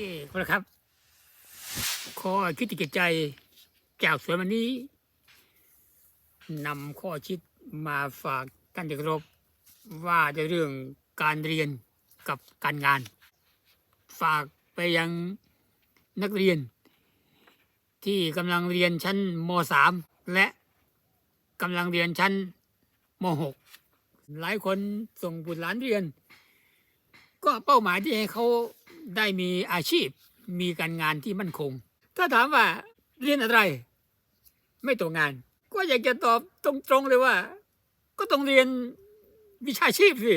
ที่นะครับ ข้อคิดที่เกิดใจจากสวนวันนี้นำข้อคิดมาฝากท่านที่เครพว่าจะเรื่องการเรียนกับการงาน ฝากไปยังนักเรียน ที่กำลังเรียนชั้นม .3 และกำลังเรียนชั้นม .6 หลายคนส่งบุตรหลานเรียน ก็เป้าหมายที่ให้เขา ได้มีอาชีพมีการงานที่มั่นคง ถ้าถามว่าเรียนอะไร ไม่ตกงาน ก็อยากจะตอบตรงๆเลยว่า ก็ต้องเรียนวิชาชีพสิ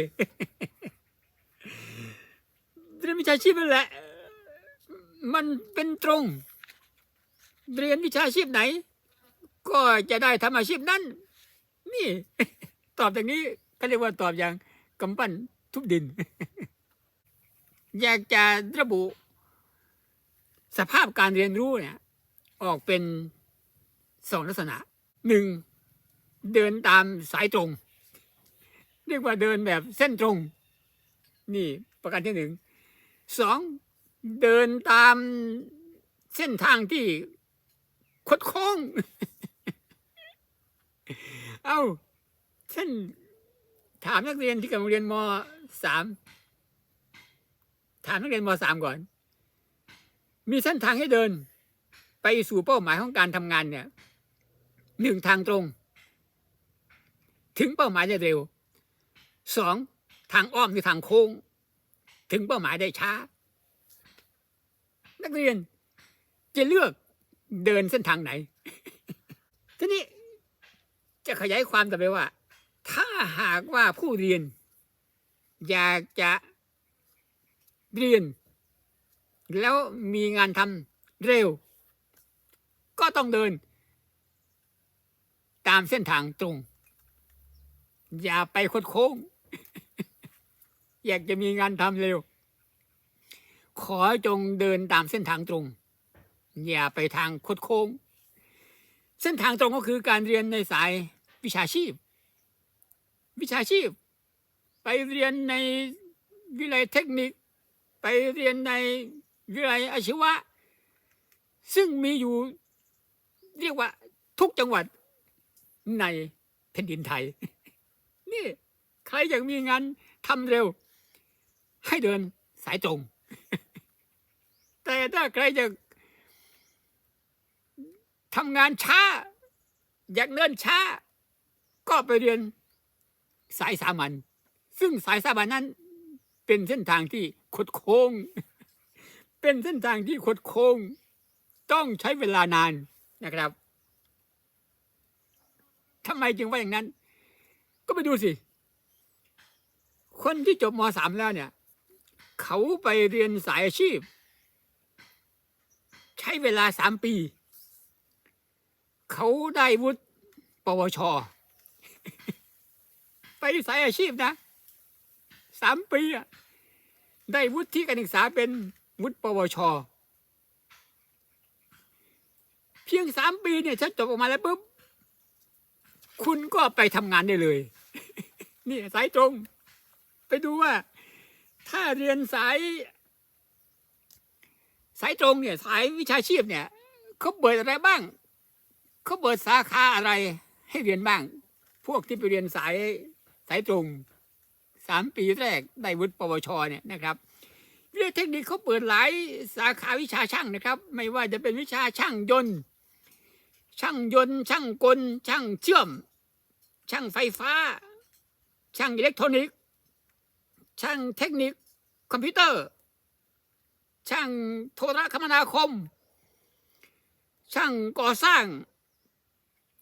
เรียนวิชาชีพนั่นแหละ มันเป็นตรง เรียนวิชาชีพไหน ก็จะได้ทำอาชีพนั้น นี่ ตอบอย่างนี้เขาเรียกว่าตอบอย่างกำปั้นทุบดิน อยากจะระบุ สภาพการเรียนรู้เนี่ย ออกเป็นสองลักษณะหนึ่งเดินตามสายตรง เรียกว่าเดินแบบเส้นตรง นี่ประการที่หนึ่งสองเดินตามเส้นทางที่คดโค้ง เอาเช่นถามนักเรียนที่กำลังเรียนมสาม ถามนักเรียนมสามก่อน มีเส้นทางให้เดิน ไปสู่เป้าหมายของการทำงานเนี่ยหนึ่งทางตรง ถึงเป้าหมายได้เร็วสองทางอ้อมหรือทางโค้ง ถึงเป้าหมายได้ช้า นักเรียนจะเลือกเดินเส้นทางไหน ทีนี้จะขยายความต่อไปว่า ถ้าหากว่าผู้เรียน อยากจะ เรียน แล้วมีงานทำเร็ว ก็ต้องเดิน ตามเส้นทางตรง อย่าไปคดโค้ง อยากจะมีงานทำเร็ว ขอจงเดินตามเส้นทางตรง อย่าไปทางคดโค้ง เส้นทางตรงก็คือการเรียนในสายวิชาชีพ วิชาชีพ ไปเรียนในวิทยาลัยเทคนิค ไปเรียนในวิทยาลัยอาชีวะ ซึ่งมีอยู่เรียกว่าทุกจังหวัดในแผ่นดินไทย นี่ใครอยากมีงานทำเร็ว ให้เดินสายตรง แต่ถ้าใครอยากทำงานช้า อยากเดินช้า ก็ไปเรียนสายสามัญซึ่งสายสามัญนั้นเป็นเส้นทางที่ คดโค้ง เป็นเส้นทางที่คดโค้ง ต้องใช้เวลานานนะครับทำไมจึงว่าอย่างนั้น ก็ไปดูสิ คนที่จบมสามแล้วเนี่ย เขาไปเรียนสายอาชีพ ใช้เวลาสามปี เขาได้วุฒิปวช ไปสายอาชีพนะสามปีอะ ได้วุฒิการศึกษาเป็นวุฒิปวช เพียงสามปีเนี่ยฉันจบออกมาแล้วปุ๊บ คุณก็ไปทำงานได้เลย นี่สายตรง ไปดูว่า ถ้าเรียนสาย สายตรงเนี่ย สายวิชาชีพเนี่ยเขาเปิดอะไรบ้างเขาเปิดสาขาอะไรให้เรียนบ้าง พวกที่ไปเรียนสายสายตรง สามปีแรกได้วุฒิปวชเนี่ยนะครับวิทยาเทคนิคเขาเปิดหลายสาขาวิชาช่างนะครับ ไม่ว่าจะเป็นวิชาช่างยนต์ ช่างยนต์ ช่างกล ช่างเชื่อม ช่างไฟฟ้า ช่างอิเล็กทรอนิกส์ช่างเทคนิคคอมพิวเตอร์ ช่างโทรคมนาคม ช่างก่อสร้าง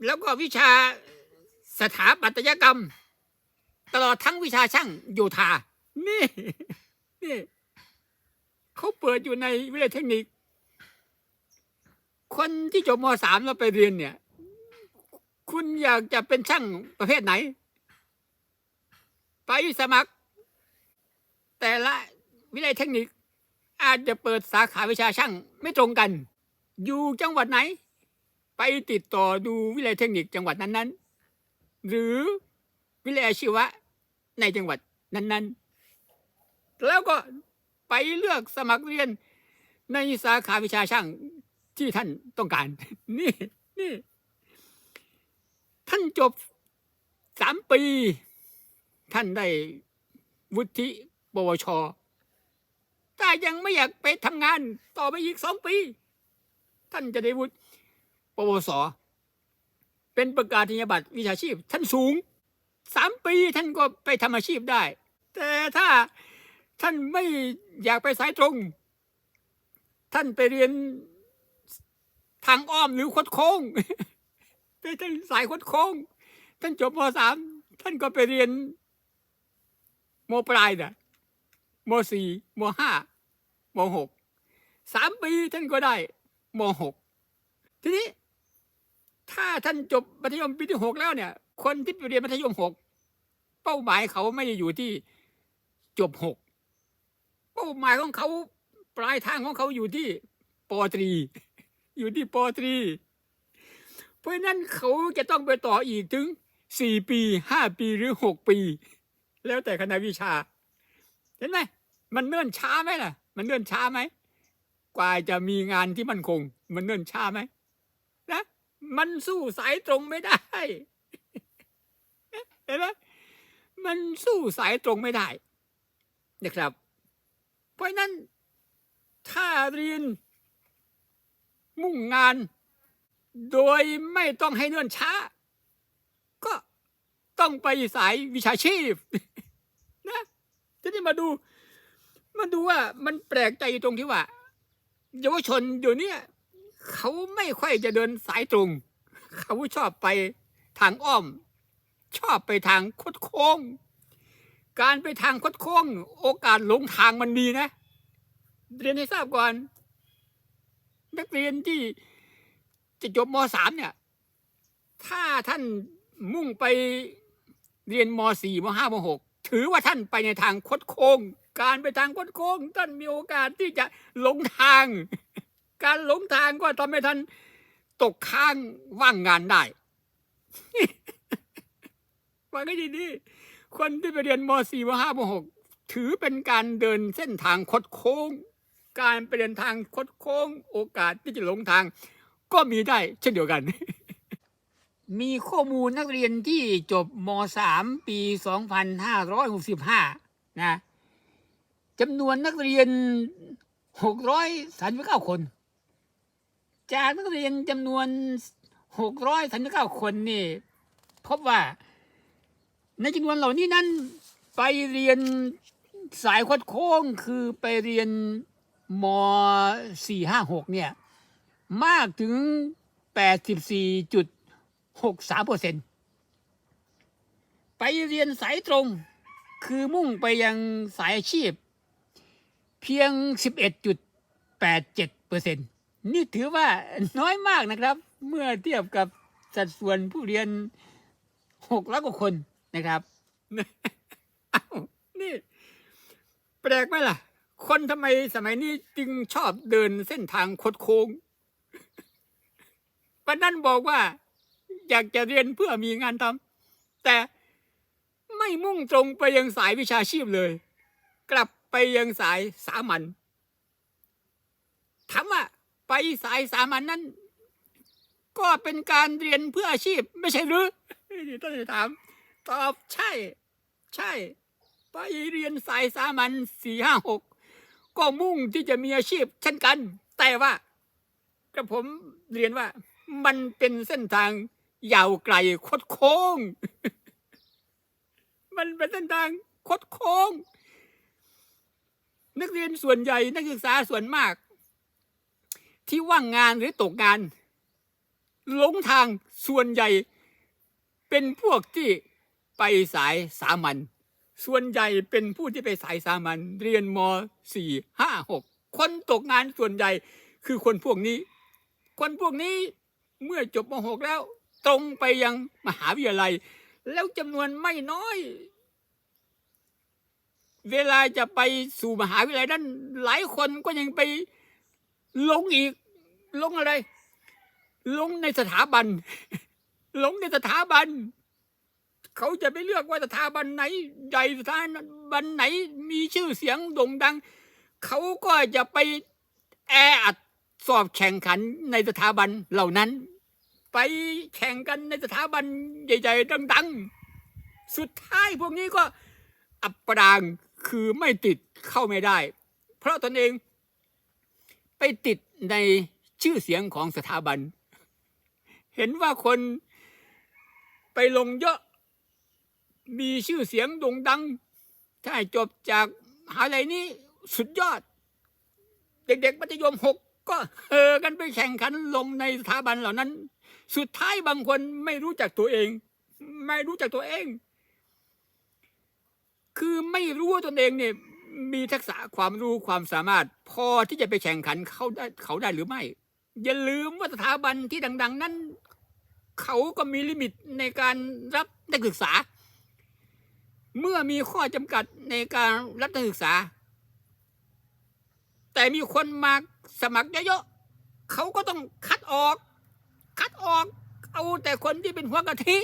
แล้วก็วิชาสถาปัตยกรรม ตลอดทั้งวิชาช่างโยธา นี่ นี่เขาเปิดอยู่ในวิทยาเทคนิค คนที่จบมสามแล้วไปเรียนเนี่ย คุณอยากจะเป็นช่างประเภทไหน ไปสมัคร แต่ละวิทยาเทคนิค อาจจะเปิดสาขาวิชาช่างไม่ตรงกัน อยู่จังหวัดไหน ไปติดต่อดูวิทยาเทคนิคจังหวัดนั้นๆ หรือวิทยาชีวะ ในจังหวัดนั้นๆ แล้วก็ไปเลือกสมัครเรียนในสาขาวิชาช่างที่ท่านต้องการ นี่นี่ ท่านจบสามปี ท่านได้วุฒิปวช ถ้ายังไม่อยากไปทำงานต่อไปอีกสองปี ท่านจะได้วุฒิปวส เป็นประกาศนียบัตรวิชาชีพท่านสูง สามปีท่านก็ไปทำอาชีพได้ แต่ถ้าท่านไม่อยากไปสายตรง ท่านไปเรียนทางอ้อมหรือคดโค้งไปท่านสายคดโค้ง ท่านจบมสามท่านก็ไปเรียนมปลายนะมสี่มห้ามหกสามปีท่านก็ได้มหกทีนี้ ถ้าท่านจบมัธยมปีที่หกแล้วเนี่ย คนที่ไปเรียนมัธยมหก เป้าหมายเขาไม่ได้อยู่ที่จบหกเป้าหมายของเขาปลายทางของเขาอยู่ที่ปอตรี อยู่ที่ปอตรี เพราะฉะนั้นเขาจะต้องไปต่ออีกถึงสี่ปีห้าปีหรือหกปี แล้วแต่คณะวิชา เห็นไหมมันเนื่นช้าไหมล่ะ มันเนื่นช้าไหมกว่าจะมีงานที่มั่นคง มันเนื่นช้าไหมนะมันสู้สายตรงไม่ได้ เห็นไหม มันสู้สายตรงไม่ได้นะครับ เพราะนั้นถ้าเรียน มุ่งงาน โดยไม่ต้องให้เนื่นช้า ก็ต้องไปสายวิชาชีพนะทีนี้มาดู มาดูว่ามันแปลกใจตรงที่ว่าเยาวชนเดี๋ยวนี้เขาไม่ค่อยจะเดินสายตรง เขาชอบไปทางอ้อม ชอบไปทางคดโค้ง การไปทางคดโค้ง โอกาสหลงทางมันมีนะ เรียนให้ทราบก่อน นักเรียนที่จะจบมสามเนี่ย ถ้าท่านมุ่งไปเรียนมสี่มห้ามหกถือว่าท่านไปในทางคดโค้ง การไปทางคดโค้ง ท่านมีโอกาสที่จะหลงทาง การหลงทางก็ทำให้ท่านตกค้างว่างงานได้ ฟังให้ดีคนที่ไปเรียนมสี่มห้ามหกถือเป็นการเดินเส้นทางคดโค้ง การไปเดินทางคดโค้ง โอกาสที่จะหลงทาง ก็มีได้เช่นเดียวกัน มีข้อมูลนักเรียนที่จบม .3 ปี 2565 นะจำนวนนักเรียน 639 คน จากนักเรียนจำนวน 639 คนนี่พบว่า ในจำนวนเหล่านี้นั้นไปเรียนสายคดโค้งคือไปเรียนม456เนี่ย มากถึง84.63เปอร์เซ็นไปเรียนสายตรงคือมุ่งไปยังสายอาชีพ เพียง11.87เปอร์เซ็นนี่ถือว่าน้อยมากนะครับ เมื่อเทียบกับสัดส่วนผู้เรียน6ล้านกว่าคน นะครับนี่แปลกไหมล่ะ คนทำไมสมัยนี้จึงชอบเดินเส้นทางคดโค้งปนนั้นบอกว่า อยากจะเรียนเพื่อมีงานทำแต่ไม่มุ่งตรงไปยังสายวิชาชีพเลย กลับไปยังสายสามัญถามว่าไปสายสามัญนนั้น ก็เป็นการเรียนเพื่ออาชีพไม่ใช่หรือนี่ต้องถาม ตอบใช่ ใช่ ไปเรียนสายสามัญสี่ห้าหกก็มุ่งที่จะมีอาชีพเช่นกัน แต่ว่ากระผมเรียนว่า มันเป็นเส้นทางยาวไกลคดโค้ง มันเป็นเส้นทางคดโค้ง นักเรียนส่วนใหญ่นักศึกษาส่วนมาก ที่ว่างงานหรือตกงานหลงทางส่วนใหญ่ เป็นพวกที่ ไปสายสามัญส่วนใหญ่เป็นผู้ที่ไปสายสามัญเรียนมสี่ห้าหกคนตกงานส่วนใหญ่คือคนพวกนี้ คนพวกนี้เมื่อจบมหกแล้ว ตรงไปยังมหาวิทยาลัย แล้วจำนวนไม่น้อย เวลาจะไปสู่มหาวิทยาลัยนั้นหลายคนก็ยังไปลงอีก ลงอะไร ลงในสถาบัน ลงในสถาบัน เขาจะไปเลือกว่าสถาบันไหนใหญ่สถาบันไหนมีชื่อเสียงโด่งดัง เขาก็จะไปแอออัดสอบแข่งขันในสถาบันเหล่านั้น ไปแข่งกันในสถาบันใหญ่ๆดังๆ สุดท้ายพวกนี้ก็อับปรางคือไม่ติดเข้าไม่ได้ เพราะตนเองไปติดในชื่อเสียงของสถาบัน เห็นว่าคนไปลงเยอะ มีชื่อเสียงโด่งดัง ถ้าจบจากมหาลัยนี้สุดยอด เด็กๆมัธยมหกก็เฮอกันไปแข่งขันลงในสถาบันเหล่านั้น สุดท้ายบางคนไม่รู้จักตัวเอง ไม่รู้จักตัวเอง คือไม่รู้ว่าตนเองเนี่ยมีทักษะความรู้ความสามารถ พอที่จะไปแข่งขันเขาได้เขาได้หรือไม่ อย่าลืมว่าสถาบันที่ดัง ๆ นั้น เขาก็มีลิมิตในการรับนักศึกษา เมื่อมีข้อจำกัดในการรับนักศึกษา แต่มีคนมาสมัครเยอะๆเขาก็ต้องคัดออก คัดออก เอาแต่คนที่เป็นหัวกะทิ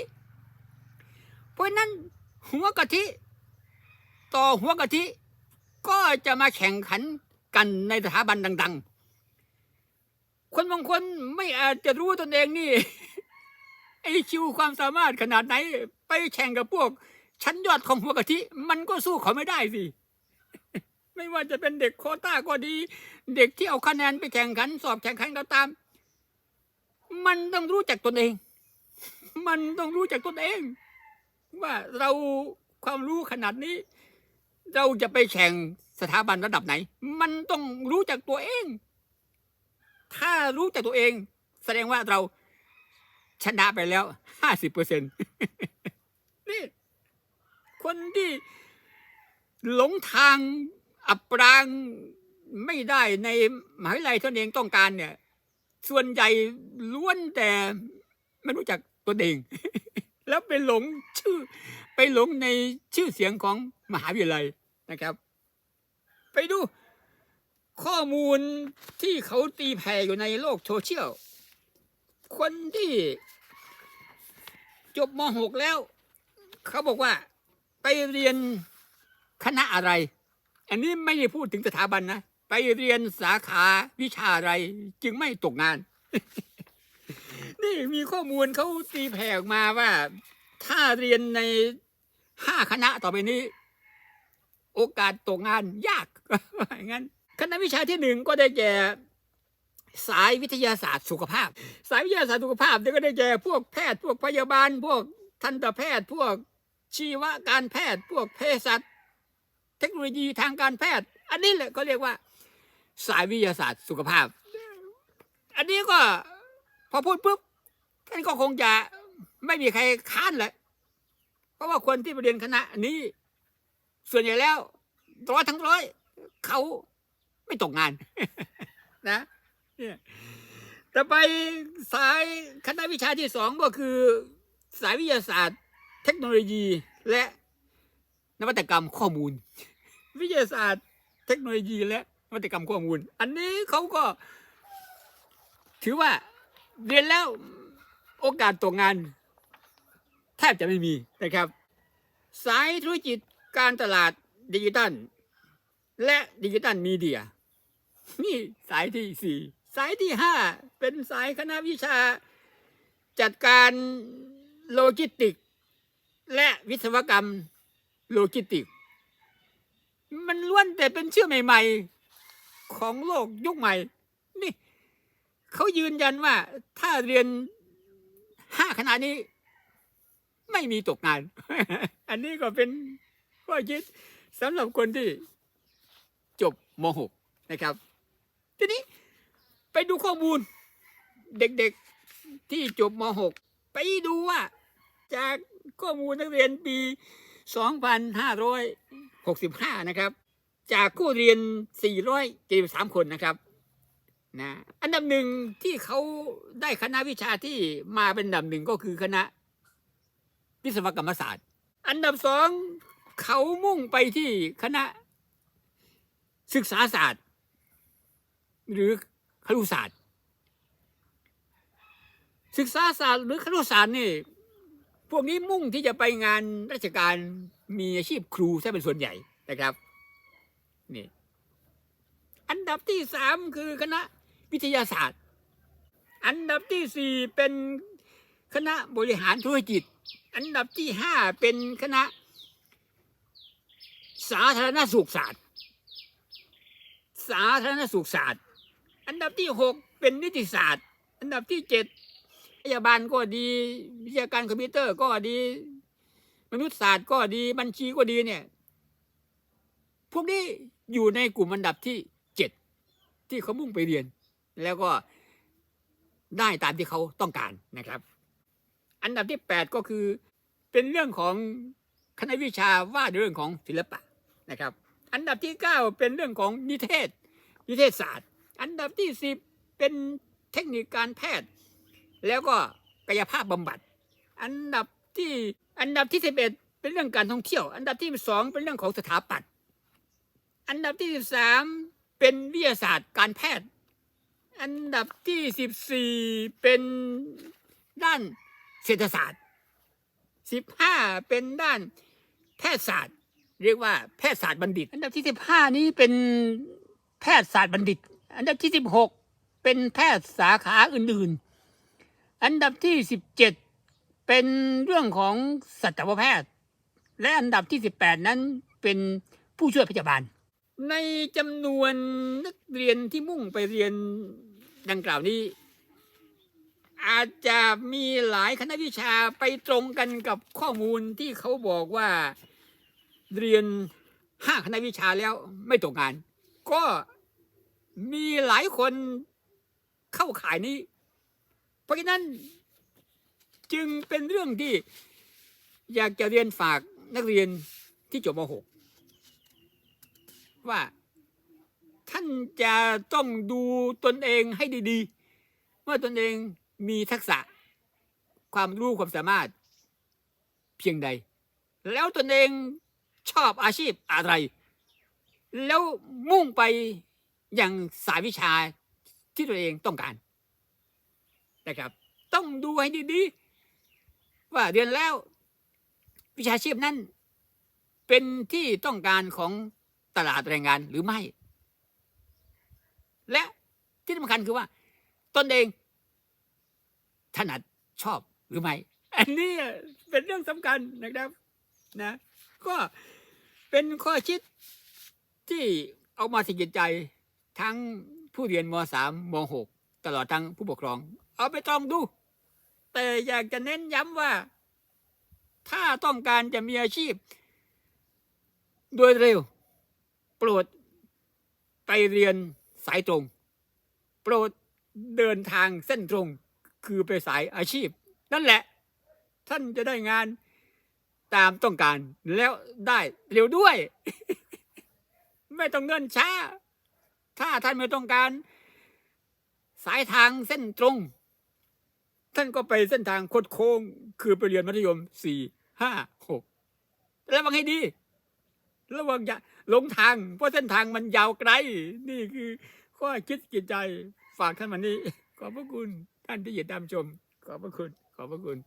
เพราะฉะนั้นหัวกะทิ ต่อหัวกะทิ ก็จะมาแข่งขันกันในสถาบันดัง ๆ คนบางคนไม่อาจจะรู้ตนเองนี่ไอคิวความสามารถขนาดไหน ไปแข่งกับพวก ชั้นยอดของหัวกะทิมันก็สู้เขาไม่ได้สิ ไม่ว่าจะเป็นเด็กโคต้าก็ดี เด็กที่เอาคะแนนไปแข่งขัน สอบแข่งขันก็ตาม มันต้องรู้จักตนเอง มันต้องรู้จักตนเอง ว่าเราความรู้ขนาดนี้ เราจะไปแข่งสถาบันระดับไหน มันต้องรู้จักตัวเอง ถ้ารู้จักตัวเอง แสดงว่าเราชนะไปแล้วห้าสิบเปอร์เซ็นต์นี่ คนที่หลงทางอับปรางไม่ได้ในมหาวิทยาลัยตนเองต้องการเนี่ย ส่วนใหญ่ล้วนแต่ไม่รู้จักตัวเอง แล้วไปหลงชื่อ ไปหลงในชื่อเสียงของมหาวิทยาลัยนะครับ ไปดู ข้อมูลที่เขาตีแผ่อยู่ในโลกโซเชียลคนที่จบม .6 แล้ว เขาบอกว่า ไปเรียนคณะอะไร อันนี้ไม่ได้พูดถึงสถาบันนะ ไปเรียนสาขาวิชาอะไร จึงไม่ตกงาน นี่มีข้อมูลเขาตีแผ่ออกมาว่า ถ้าเรียนในห้าคณะต่อไปนี้ โอกาสตกงานยากาอย่างนั้นคณะวิชาที่หนึ่งก็ได้แก่สายวิทยาศาสตร์สุขภาพ สายวิทยาศาสตร์สุขภาพเนี่ยก็ได้แก่พวกแพทย์พวกพยาบาล พวกทันตแพทย์พวก ชีวการแพทย์พวกเภสัชเทคโนโลยีทางการแพทย์ อันนี้แหละเขาเรียกว่า สายวิทยาศาสตร์สุขภาพ อันนี้ก็พอพูดปุ๊บท่านก็คงจะไม่มีใครค้านแหละเพราะว่าคนที่ไปเรียนคณะนี้ ส่วนใหญ่แล้วร้อยทั้งร้อยเขาไม่ตกงาน นะแต่ไปสายคณะวิชาที่สองก็คือ สายวิทยาศาสตร์ เทคโนโลยีและนวัตกรรมข้อมูล วิทยาศาสตร์ เทคโนโลยี และนวัตกรรมข้อมูล อันนี้เขาก็ ถือว่าเรียนแล้วโอกาสตกงาน แทบจะไม่มีนะครับ สายธุรกิจการตลาดดิจิตัล และดิจิตัลมีเดีย นี่สายที่สี่สายที่ห้าเป็นสายคณะวิชา จัดการโลจิสติก และวิศวกรรมโลจิสติก มันล้วนแต่เป็นชื่อใหม่ ๆ ของโลกยุคใหม่ นี่เขายืนยันว่าถ้าเรียนห้าคณะนี้ ไม่มีตกงาน อันนี้ก็เป็นข้อคิดสำหรับคนที่จบม .6 นะครับ ทีนี้ไปดูข้อมูล เด็กๆที่จบม .6 ไปดูว่าจาก ข้อมูลนักเรียนปี 2565 นะครับ จากผู้เรียน 473 คนนะครับนะอันดับหนึ่งที่เขาได้คณะวิชาที่มาเป็นอันดับหนึ่งก็คือคณะวิศวกรรมศาสตร์ อันดับสองเขามุ่งไปที่คณะศึกษาศาสตร์ หรือครุศาสตร์ ศึกษาศาสตร์หรือครุศาสตร์นี่ พวกนี้มุ่งที่จะไปงานราชการมีอาชีพครูซะเป็นส่วนใหญ่นะครับนี่อันดับที่สามคือคณะวิทยาศาสตร์ อันดับที่สี่เป็นคณะบริหารธุรกิจ อันดับที่ห้าเป็นคณะ สาธารณสุขศาสตร์ สาธารณสุขศาสตร์ อันดับที่หกเป็นนิติศาสตร์ อันดับที่เจ็ด พยาบาลก็ดี วิทยาการคอมพิวเตอร์ก็ดี มนุษยศาสตร์ก็ดีบัญชีก็ดีเนี่ย พวกนี้อยู่ในกลุ่มอันดับที่เจ็ดที่เขามุ่งไปเรียน แล้วก็ได้ตามที่เขาต้องการนะครับ อันดับที่แปดก็คือเป็นเรื่องของคณะวิชาว่าเรื่องของศิลปะนะครับ อันดับที่เก้าเป็นเรื่องของนิเทศ นิเทศศาสตร์ อันดับที่สิบเป็นเทคนิคการแพทย์ แล้วก็กายภาพบำบัด อันดับที่อันดับที่สิบเอ็ดเป็นเรื่องการท่องเที่ยว อันดับที่สองเป็นเรื่องของสถาปัตย์อันดับที่สิบสามเป็นวิทยาศาสตร์การแพทย์ อันดับที่สิบสี่เป็นด้านเศรษฐศาสตร์สิบห้าเป็นด้านแพทยศาสตร์ เรียกว่าแพทยศาสตร์บัณฑิต อันดับที่สิบห้านี้เป็นแพทยศาสตร์บัณฑิต อันดับที่สิบหกเป็นแพทย์สาขาอื่นๆ อันดับที่สิบเจ็ดเป็นเรื่องของสัตวแพทย์ และอันดับที่สิบแปดนั้นเป็นผู้ช่วยพยาบาล ในจำนวนนักเรียนที่มุ่งไปเรียนดังกล่าวนี้ อาจจะมีหลายคณะวิชาไปตรงกันกับข้อมูลที่เขาบอกว่าเรียนห้าคณะวิชาแล้วไม่ตกงาน ก็มีหลายคนเข้าขายนี้ เพราะฉะนั้นจึงเป็นเรื่องที่อยากจะเรียนฝากนักเรียนที่จบม .6 ว่าท่านจะต้องดูตนเองให้ดีๆ ว่าตนเองมีทักษะความรู้ความสามารถเพียงใด แล้วตนเองชอบอาชีพอะไร แล้วมุ่งไปอย่างสายวิชาที่ตัวเองต้องการ นะครับ ต้องดูให้ดีๆ ว่าเรียนแล้ว วิชาชีพนั้น เป็นที่ต้องการของตลาดแรงงานหรือไม่ และที่สำคัญคือว่า ตนเองถนัดชอบหรือไม่ อันนี้เป็นเรื่องสำคัญนะครับนะ ก็เป็นข้อคิดที่เอามาสิจิตใจทั้งผู้เรียนม .3 ม .6 ตลอดทั้งผู้ปกครอง เอาไปตรองดู แต่อยากจะเน้นย้ำว่า ถ้าต้องการจะมีอาชีพ โดยเร็ว โปรดไปเรียนสายตรง โปรดเดินทางเส้นตรง คือไปสายอาชีพ นั่นแหละ ท่านจะได้งานตามต้องการแล้วได้เร็วด้วย ไม่ต้องเงินช้า ถ้าท่านไม่ต้องการ สายทางเส้นตรง ท่านก็ไปเส้นทางคดโค้ง คือไปเรียนมัธยมสี่ห้าหกระวังให้ดี ระวังอย่าหลงทาง เพราะเส้นทางมันยาวไกล นี่คือข้อคิดกิจใจฝากท่านวันนี้ ขอบพระคุณท่านที่ติดตามชม ขอบพระคุณ ขอบพระคุณ